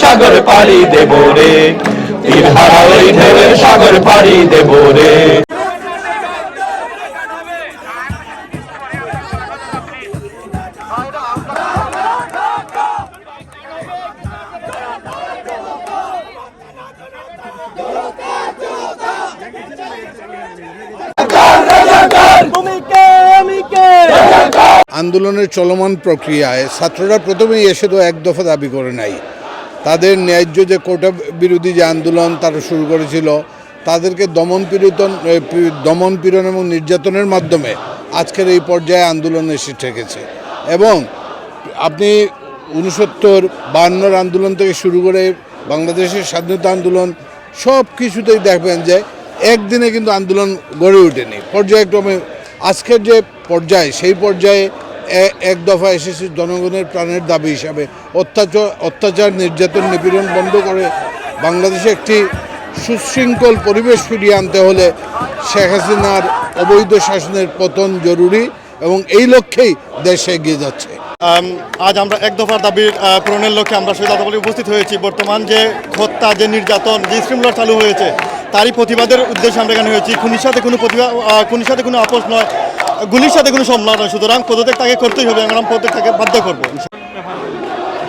সাগর পাড়ি দেব রে। ওই সাগর পাড়ি দেব রে। আন্দোলনের চলমান প্রক্রিয়ায় ছাত্ররা প্রথমেই এসে তো এক দফা দাবি করে নাই। তাদের ন্যায্য যে কোটা বিরোধী যে আন্দোলন তারা শুরু করেছিল, তাদেরকে দমন পীড়ন দমন পীড়ন এবং নির্যাতনের মাধ্যমে আজকের এই পর্যায়ে আন্দোলন এসে ঠেকেছে। এবং আপনি উনসত্তর বায়ান্নর আন্দোলন থেকে শুরু করে বাংলাদেশের স্বাধীনতা আন্দোলন সব কিছুতেই দেখবেন যে একদিনে কিন্তু আন্দোলন গড়ে ওঠেনি। পর্যায়ক্রমে আজকের যে পর্যায়ে, সেই পর্যায়ে এক দফা এসেছে জনগণের প্রাণের দাবি হিসাবে। অত্যাচার অত্যাচার নির্যাতন নিপীড়ন বন্ধ করে বাংলাদেশে একটি সুশৃঙ্খল পরিবেশ ফিরিয়ে আনতে হলে শেখ হাসিনার অবৈধ শাসনের পতন জরুরি এবং এই লক্ষ্যেই দেশে এগিয়ে যাচ্ছে। আজ আমরা এক দফার দাবির পূরণের লক্ষ্যে আমরা শহীদ আদাবলে উপস্থিত হয়েছি। বর্তমান যে হত্যা যে নির্যাতন যে স্ক্রিমলার চালু হয়েছে তারই প্রতিবাদের উদ্দেশ্যে আমরা এখানে হয়েছি। খুনির সাথে কোনো আহ, খুনির সাথে কোনো আপোষ নয়। গুলির সাথে কোনো সম্মান নয়, সুতরাং পদত্যাগ তাকে করতেই হবে, আমরা পদত্যাগ তাকে বাধ্য করব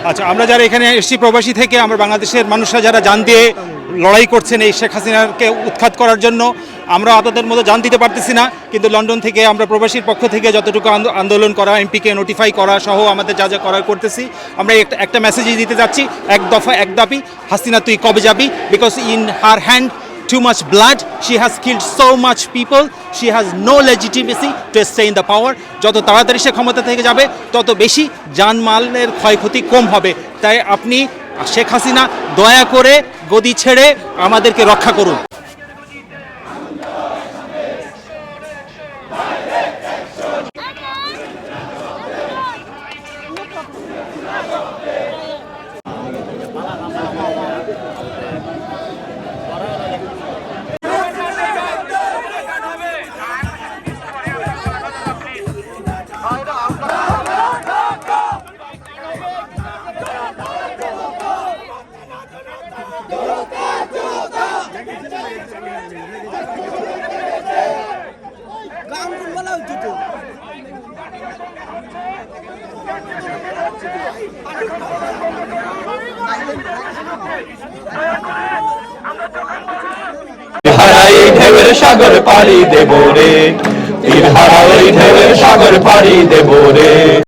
আচ্ছা আমরা যারা এখানে এসছি প্রবাসী থেকে, আমরা বাংলাদেশের মানুষরা যারা জান দিয়ে লড়াই করছেন এই শেখ হাসিনাকে উৎখাত করার জন্য, আমরা তাদের মতো জান দিতে পারতেছি না, কিন্তু লন্ডন থেকে আমরা প্রবাসীর পক্ষ থেকে যতটুকু আন্দো- আন্দোলন করা, এমপিকে নোটিফাই করা সহ আমাদের যা যা করার করতেছি, আমরা একটা মেসেজই দিতে যাচ্ছি, এক দফা, এক দাবি, হাসিনা তুই কবে যাবি? Because in her hand too much blood. She has killed so much people. She has no legitimacy to stay in the power. যত তাড়াতাড়ি সে ক্ষমতা থেকে যাবে তত বেশি জানমালের ক্ষয়ক্ষতি কম হবে তাই আপনি শেখ হাসিনা দয়া করে গদি ছেড়ে আমাদেরকে রক্ষা করুন হারা এই ঢেউয়ের সাগর পাড়ি দেব রে। তীর হারা ওই ঢেউয়ের সাগর পাড়ি দেব রে।